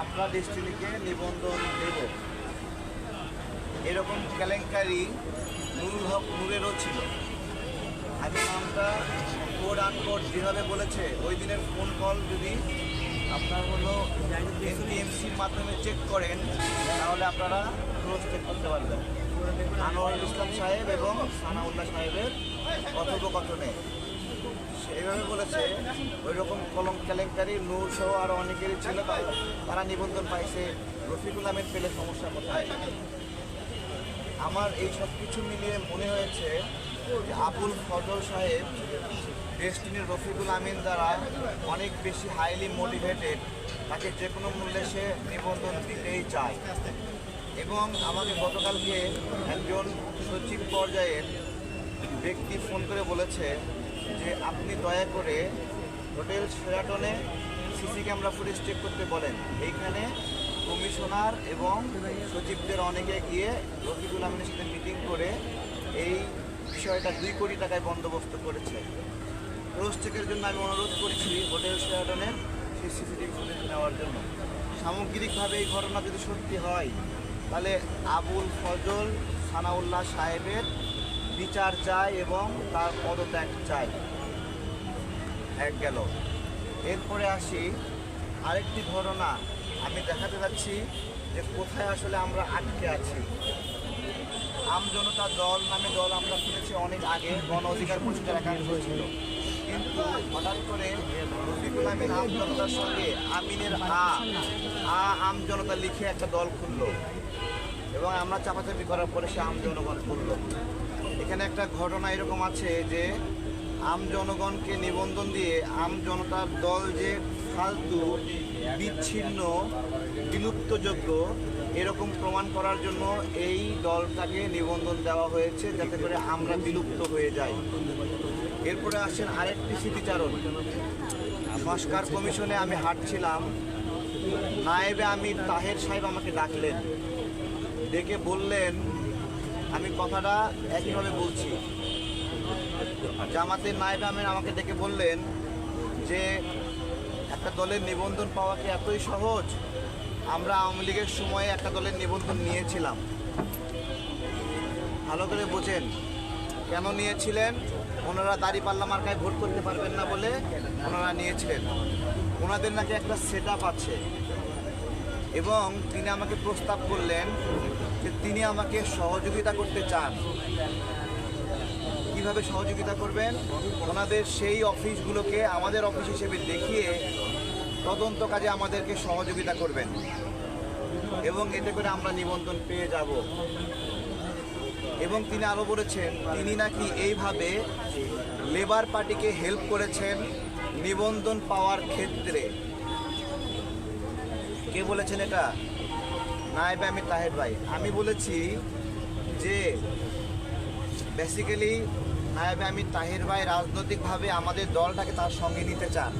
আমরা ডেস্টিনিকে নিবন্ধন দেব। এরকম কেলেঙ্কারি নুরুল হক নূরেরও ছিল। আমি নামটা কোড আনকোড যেভাবে বলেছে, ওই দিনের ফোন কল যদি আপনার হলো এনটিএমসির মাধ্যমে চেক করেন, তাহলে আপনারা ক্রস চেক করতে পারবেন। আনোয়ারুল ইসলাম সাহেব এবং সানাউল্লাহ সাহেবের কথোপকথনে। এইভাবে বলেছে ওই রকম কলম কেলেঙ্কারি, নূর সহ আরও অনেকেরই ছিল, তাই তারা নিবন্ধন পাইছে। রফিকুল আহমেদ পেলে সমস্যা কোথায়? আমার এই সব কিছু মিলিয়ে মনে হয়েছে যে আবুল ফজল সাহেব ডেস্টিনির রফিকুল আমিন দ্বারা অনেক বেশি হাইলি মোটিভেটেড তাকে যে কোনো মূল্যে সে নিবন্ধন দিতেই চায়। এবং আমাকে গতকালকে একজন সচিব পর্যায়ের ব্যক্তি ফোন করে বলেছে যে আপনি দয়া করে হোটেল সেরাটনে সিসি ক্যামেরা ফুটেজ চেক করতে বলেন। এইখানে কমিশনার এবং সচিবদের অনেকে গিয়ে রফিকুল আমিনের সাথে মিটিং করে এই বিষয়টা দুই কোটি টাকায় বন্দোবস্ত করেছে। ক্রস চেকের জন্য আমি অনুরোধ করছি হোটেল সেরাটনের সেই সিসিটিভি ফুটেজ নেওয়ার জন্য। সামগ্রিকভাবে এই ঘটনা যদি সত্যি হয়, তাহলে আবুল ফজল সানাউল্লাহ সাহেবের বিচার চাই এবং তার পদত্যাগ চাই। এক গেল। এরপরে আসি আরেকটি ঘটনা। আমি দেখাতে যাচ্ছি যে কোথায় আসলে আমরা আটকে আছি। আম জনতা দল নামে দল আমরা খুলেছি অনেক আগে, গণ অধিকার পরিষদের একাংশ ছিল। কিন্তু হঠাৎ করে রফিকুল আমিন আম জনতার সঙ্গে আমিনের আ আ আম জনতা লিখে একটা দল খুললো। এবং আমরা চাপাচাপি করার পরে সে আম জনগণ করল এখানে একটা ঘটনা এরকম আছে যে আম জনগণকে নিবন্ধন দিয়ে আম জনতার দল যে ফালতু, বিচ্ছিন্ন, বিলুপ্তযোগ্য, এরকম প্রমাণ করার জন্য এই দলটাকে নিবন্ধন দেওয়া হয়েছে যাতে করে আমরা বিলুপ্ত হয়ে যাই। এরপরে আসেন আরেকটি স্মৃতিচারণ। সংস্কার কমিশনে আমি হাঁটছিলাম। নায়েবে আমি তাহের সাহেব আমাকে ডাকলেন। ডেকে বললেন, আমি কথাটা একইভাবে বলছি। জামাতের নায়েব আমিন আমাকে ডেকে বললেন যে, একটা দলের নিবন্ধন পাওয়া কি এতই সহজ? আমরা আওয়ামী লীগের সময়ে একটা দলের নিবন্ধন নিয়েছিলাম। ভালো করে বোঝেন, কেন নিয়েছিলেন? ওনারা দাঁড়িপাল্লা মার্কায় ভোট করতে পারবেন না বলে ওনারা নিয়েছিলেন। ওনাদের নাকি একটা সেট আছে। এবং তিনি আমাকে প্রস্তাব করলেন যে, তিনি আমাকে সহযোগিতা করতে চান। কীভাবে সহযোগিতা করবেন? ওনাদের সেই অফিসগুলোকে আমাদের অফিস হিসেবে দেখিয়ে তদন্ত কাজে আমাদেরকে সহযোগিতা করবেন। এবং এতে করে আমরা নিবন্ধন পেয়ে যাব। এবং তিনি আরও বলেছেন, তিনি নাকি এইভাবে লেবার পার্টিকে হেল্প করেছেন নিবন্ধন পাওয়ার ক্ষেত্রে। কে বলেছেন এটা? নাইবে আমি তাহের ভাই। আমি বলেছি যে বেসিক্যালি নায়েবে আমি তাহির ভাই রাজনৈতিকভাবে আমাদের দলটাকে তার সঙ্গে নিতে চান।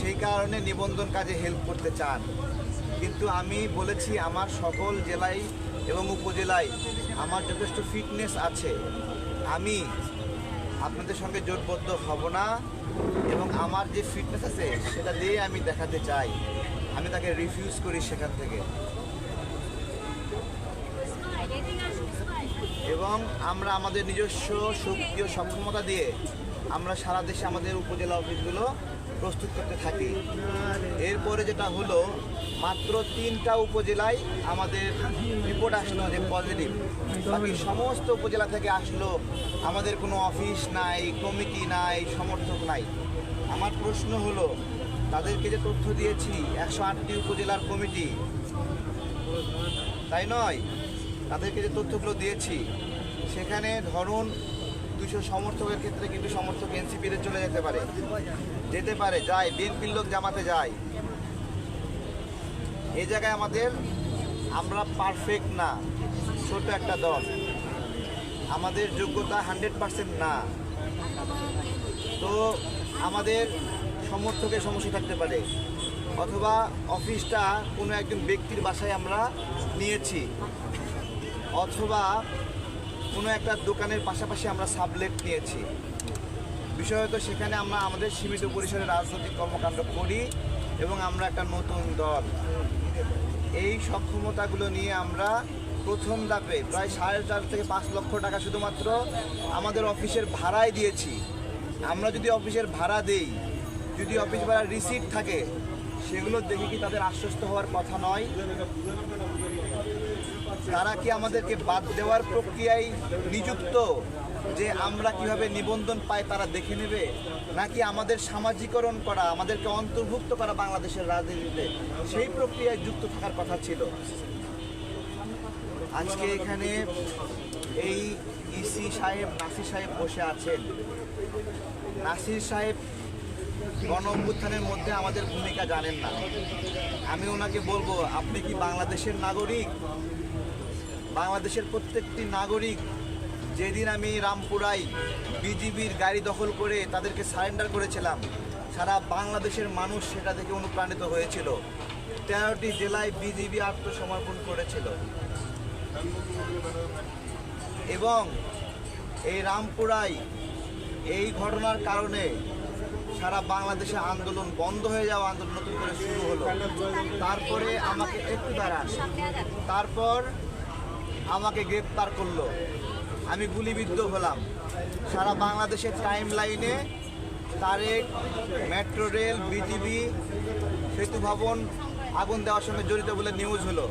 সেই কারণে নিবন্ধন কাজে হেল্প করতে চান। কিন্তু আমি বলেছি, আমার সকল জেলায় এবং উপজেলায় আমার যথেষ্ট ফিটনেস আছে। আমি আপনাদের সঙ্গে জোটবদ্ধ হব না এবং আমার যে ফিটনেস আছে, সেটা দিয়ে আমি দেখাতে চাই। আমি তাকে রিফিউজ করি সেখান থেকে। এবং আমরা আমাদের নিজস্ব শক্তি ও সক্ষমতা দিয়ে আমরা সারা দেশে আমাদের উপজেলা অফিসগুলো প্রস্তুত করতে থাকি। এরপরে যেটা হলো, মাত্র তিনটা উপজেলায় আমাদের রিপোর্ট আসলো যে পজিটিভ বাকি সমস্ত উপজেলা থেকে আসলো, আমাদের কোনো অফিস নাই কমিটি নাই, সমর্থক নাই। আমার প্রশ্ন হলো, তাদেরকে যে তথ্য দিয়েছি, একশো আটটি উপজেলার কমিটি তাই নয়? তাদেরকে যে তথ্যগুলো দিয়েছি, সেখানে ধরুন দুশো সমর্থকের ক্ষেত্রে কিন্তু সমর্থক এনসিপিতে চলে যেতে পারে। যেতে পারে, যায়, বিএনপির লোক জামাতে যায়। এই জায়গায় আমাদের, আমরা পারফেক্ট না ছোট একটা দল। আমাদের যোগ্যতা হান্ড্রেড পার্সেন্ট না। তো আমাদের সমর্থকের সমস্যা থাকতে পারে। অথবা অফিসটা কোনো একজন ব্যক্তির বাসায় আমরা নিয়েছি। অথবা কোনো একটা দোকানের পাশাপাশি আমরা সাবলেট নিয়েছি। বিষয় হয়তো সেখানে আমরা আমাদের সীমিত পরিসরে রাজনৈতিক কর্মকাণ্ড করি এবং আমরা একটা নতুন দল। এই সক্ষমতাগুলো নিয়ে আমরা প্রথম ধাপে প্রায় সাড়ে চার থেকে পাঁচ লক্ষ টাকা শুধুমাত্র আমাদের অফিসের ভাড়ায় দিয়েছি। আমরা যদি অফিসের ভাড়া দেই, যদি অফিস ভাড়ার রিসিট থাকে সেগুলো দেখে কি তাদের আশ্বস্ত হওয়ার কথা নয়? তারা কি আমাদেরকে বাদ দেওয়ার প্রক্রিয়ায় নিযুক্ত যে আমরা কীভাবে নিবন্ধন পাই তারা দেখে নেবে? নাকি আমাদের সামাজিকরণ করা, আমাদেরকে অন্তর্ভুক্ত করা বাংলাদেশের রাজনীতিতে সেই প্রক্রিয়ায় যুক্ত থাকার কথা ছিল? আজকে এখানে এই ইসি সাহেব, নাসির সাহেব বসে আছেন। নাসির সাহেব গণ অভ্যুত্থানের মধ্যে আমাদের ভূমিকা জানেন না। আমি ওনাকে বলব, আপনি কি বাংলাদেশের নাগরিক? বাংলাদেশের প্রত্যেকটি নাগরিক যেদিন আমি রামপুরাই বিজিবির গাড়ি দখল করে তাদেরকে সারেন্ডার করেছিলাম, সারা বাংলাদেশের মানুষ সেটা থেকে অনুপ্রাণিত হয়েছিল। তেরোটি জেলায় বিজিবি আত্মসমর্পণ করেছিল। এবং এই রামপুরাই এই ঘটনার কারণে সারা বাংলাদেশে আন্দোলন বন্ধ হয়ে যাওয়া আন্দোলন নতুন করে শুরু হলো। তারপরে আমাকে একটু দাঁড়ান। তারপর আমাকে গ্রেপ্তার করল। আমি গুলিবিদ্ধ হলাম। সারা বাংলাদেশের টাইম লাইনে তারেক মেট্রো রেল বিটিভি সেতু ভবন আগুন দেওয়ার সঙ্গে জড়িত বলে নিউজ হলো।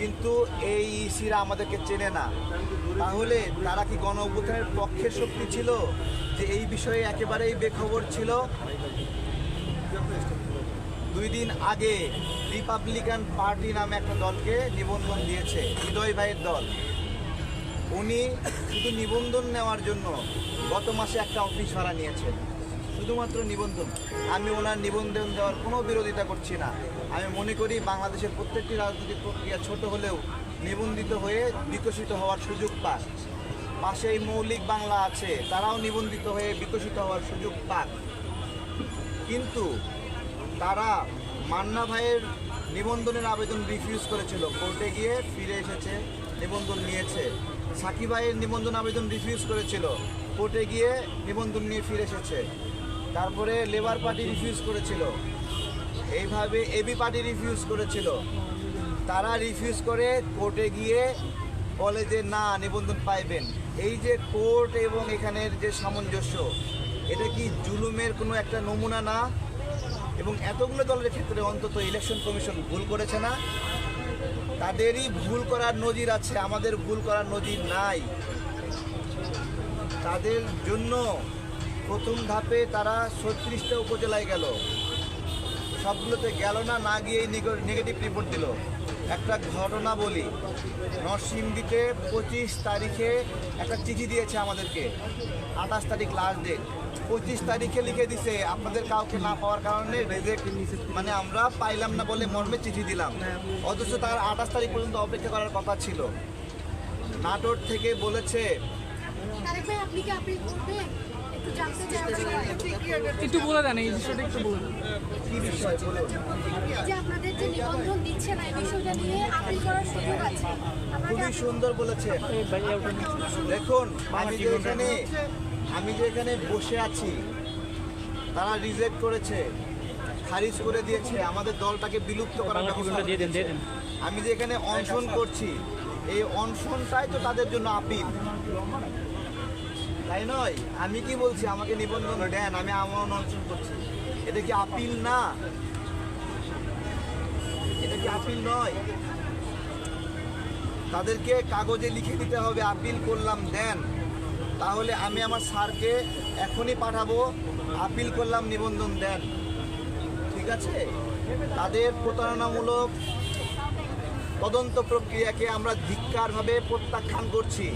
কিন্তু এই ইসিরা আমাদেরকে চেনে না। তাহলে তারা কি গণ অভ্যুত্থানের পক্ষের শক্তি ছিল? যে এই বিষয়ে একেবারেই বেখবর ছিল? দুই দিন আগে রিপাবলিকান পার্টি নামে একটা দলকে নিবন্ধন দিয়েছে, হৃদয় ভাইয়ের দল। উনি শুধু নিবন্ধন নেওয়ার জন্য গত মাসে একটা অফিস ভাড়া নিয়েছেন। শুধুমাত্র নিবন্ধন। আমি ওনার নিবন্ধন দেওয়ার কোনো বিরোধিতা করছি না। আমি মনে করি বাংলাদেশের প্রত্যেকটি রাজনৈতিক প্রক্রিয়া ছোট হলেও নিবন্ধিত হয়ে বিকশিত হওয়ার সুযোগ পাক পাশেই মৌলিক বাংলা আছে, তারাও নিবন্ধিত হয়ে বিকশিত হওয়ার সুযোগ পাক। কিন্তু তারা মান্না ভাইয়ের নিবন্ধনের আবেদন রিফিউজ করেছিল। কোর্টে গিয়ে ফিরে এসেছে, নিবন্ধন নিয়েছে। সাকি ভাইয়ের নিবন্ধন আবেদন রিফিউজ করেছিল। কোর্টে গিয়ে নিবন্ধন নিয়ে ফিরে এসেছে। তারপরে লেবার পার্টি রিফিউজ করেছিল। এইভাবে এবি পার্টি রিফিউজ করেছিল। তারা রিফিউজ করে কোর্টে গিয়ে বলে যে না নিবন্ধন পাইবেন। এই যে কোর্ট এবং এখানের যে সামঞ্জস্য, এটা কি জুলুমের কোনো একটা নমুনা না? এবং এতগুলো দলের ক্ষেত্রে অন্তত ইলেকশন কমিশন ভুল করেছে না? তাদেরই ভুল করার নজির আছে, আমাদের ভুল করার নজির নাই। তাদের জন্য প্রথম ধাপে তারা ছত্রিশটা উপজেলায় গেল। সবগুলোতে গেল না না গিয়েই নেগেটিভ রিপোর্ট দিল। একটা ঘটনা বলি নরসিংদীতে পঁচিশ তারিখে একটা চিঠি দিয়েছে আমাদেরকে আঠাশ তারিখ লাস্ট ডেট পঁচিশ তারিখে লিখে দিছে আপনাদের কাউকে না পাওয়ার কারণে রেজেক্ট মানে আমরা পাইলাম না বলে মর্মে চিঠি দিলাম। অথচ তার আঠাশ তারিখ পর্যন্ত অপেক্ষা করার কথা ছিল। নাটোর থেকে বলেছে একটু জানতে চাই একটু বলে দেন এই বিষয়টা একটু বলে দেন। বলুন যে আপনাদের যে নিবন্ধন দিচ্ছে না এই বিষয়টা নিয়ে আপিল করার সুযোগ আছে। খুবই সুন্দর বলেছেন দেখুন আমি যে এখানে আমি যে এখানে বসে আছি তারা রিজেক্ট করেছে খারিজ করে দিয়েছে আমাদের দলটাকে বিলুপ্ত করার আমি যে এখানে অনশন করছি এই অনশনটাই তো তাদের জন্য আপিল। তাই নয় আমি কি বলছি আমাকে নিবন্ধন দেন আমি আমার অনশন করছি। এটা কি আপিল না? এটা কি আপিল নয়? তাদেরকে কাগজে লিখে দিতে হবে, আপিল করলাম, দেন। তাহলে আমি আমার স্যারকে এখনই পাঠাবো, আপিল করলাম, নিবন্ধন, দেন। ঠিক আছে? তাদের প্রতারণামূলক তদন্ত প্রক্রিয়াকে আমরা ধিক্কারভাবে প্রত্যাখ্যান করছি।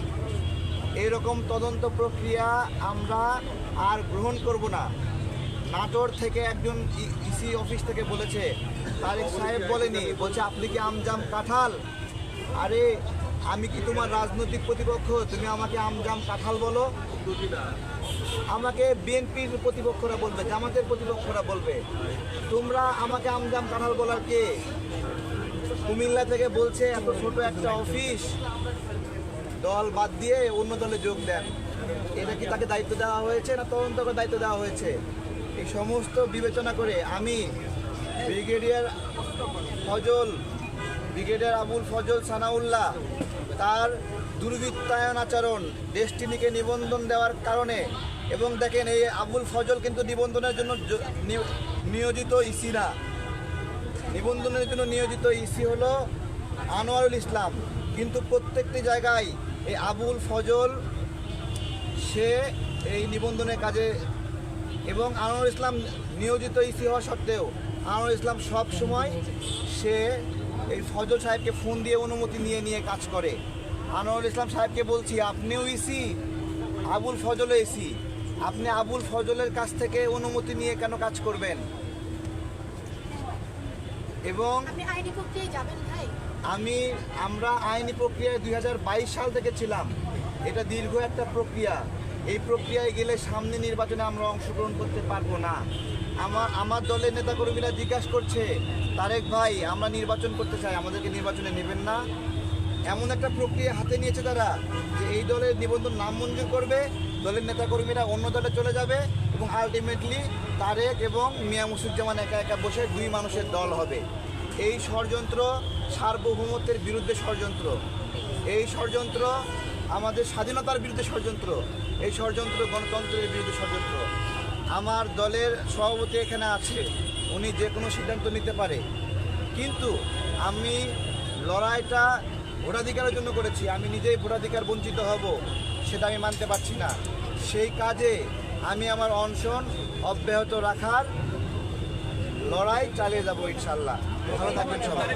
এরকম তদন্ত প্রক্রিয়া আমরা আর গ্রহণ করব না। নাটোর থেকে একজন ইসি অফিস থেকে বলেছে। তারেক সাহেব বলেনি, বলছে, আপনি কি আমজাম কাঁঠাল? আরে, আমি কি তোমার রাজনৈতিক প্রতিপক্ষ? তুমি আমাকে আমজাম কাঁঠাল বলো। আমাকে বিএনপির প্রতিপক্ষরা বলবে, জামাতের প্রতিপক্ষরা বলবে। তোমরা আমাকে আমজাম কাঁঠাল বলার কে? কুমিল্লা থেকে বলছে, এত ছোট একটা অফিস। দল বাদ দিয়ে অন্য দলে যোগ দেন। এটা কি তাকে দায়িত্ব দেওয়া হয়েছে না তদন্ত করে দায়িত্ব দেওয়া হয়েছে? সমস্ত বিবেচনা করে আমি ব্রিগেডিয়ার ফজল, ব্রিগেডিয়ার আবুল ফজল সানাউল্লাহ তার দুর্বৃত্তায়ন আচরণ ডেস্টিনিকে নিবন্ধন দেওয়ার কারণে এবং দেখেন এই আবুল ফজল কিন্তু নিবন্ধনের জন্য নিয়োজিত ইসি না। নিবন্ধনের জন্য নিয়োজিত ইসি হলো আনোয়ারুল ইসলাম। কিন্তু প্রত্যেকটি জায়গায় এই আবুল ফজল, সে এই নিবন্ধনের কাজে এবং আনোয়ার ইসলাম নিয়োজিত ইসি হওয়া সত্ত্বেও আনোয়ার ইসলাম সব সময় সে এই ফজল সাহেবকে ফোন দিয়ে অনুমতি নিয়ে নিয়ে কাজ করে। আনোয়ার ইসলাম সাহেবকে বলছি আপনিও ইসি আবুল ফজলও ইসি। আপনি আবুল ফজলের কাছ থেকে অনুমতি নিয়ে কেন কাজ করবেন? এবং আমি আমরা আইনি প্রক্রিয়ায় দুই হাজার বাইশ সাল থেকে ছিলাম। এটা দীর্ঘ একটা প্রক্রিয়া। এই প্রক্রিয়ায় গেলে সামনে নির্বাচনে আমরা অংশগ্রহণ করতে পারব না। আমার আমার দলের নেতাকর্মীরা জিজ্ঞাসা করছে, তারেক ভাই, আমরা নির্বাচন করতে চাই, আমাদেরকে নির্বাচনে নেবেন না? এমন একটা প্রক্রিয়া হাতে নিয়েছে তারা, যে এই দলের নিবন্ধন নাম মঞ্জুর করবে, দলের নেতাকর্মীরা অন্য দলে চলে যাবে এবং আলটিমেটলি তারেক এবং মিয়া মুসুজ্জামান একা একা বসে দুই মানুষের দল হবে। এই ষড়যন্ত্র সার্বভৌমত্বের বিরুদ্ধে ষড়যন্ত্র। এই ষড়যন্ত্র আমাদের স্বাধীনতার বিরুদ্ধে ষড়যন্ত্র। এই ষড়যন্ত্র গণতন্ত্রের বিরুদ্ধে ষড়যন্ত্র। আমার দলের সভাপতি এখানে আছে উনি যে কোনো সিদ্ধান্ত নিতে পারে। কিন্তু আমি লড়াইটা ভোটাধিকারের জন্য করেছি আমি নিজেই ভোটাধিকার বঞ্চিত হব সেটা আমি মানতে পারছি না। সেই কাজে আমি আমার অনশন অব্যাহত রাখার লড়াই চালিয়ে যাব ইনশাল্লাহ। ভালো থাকবেন সবাই।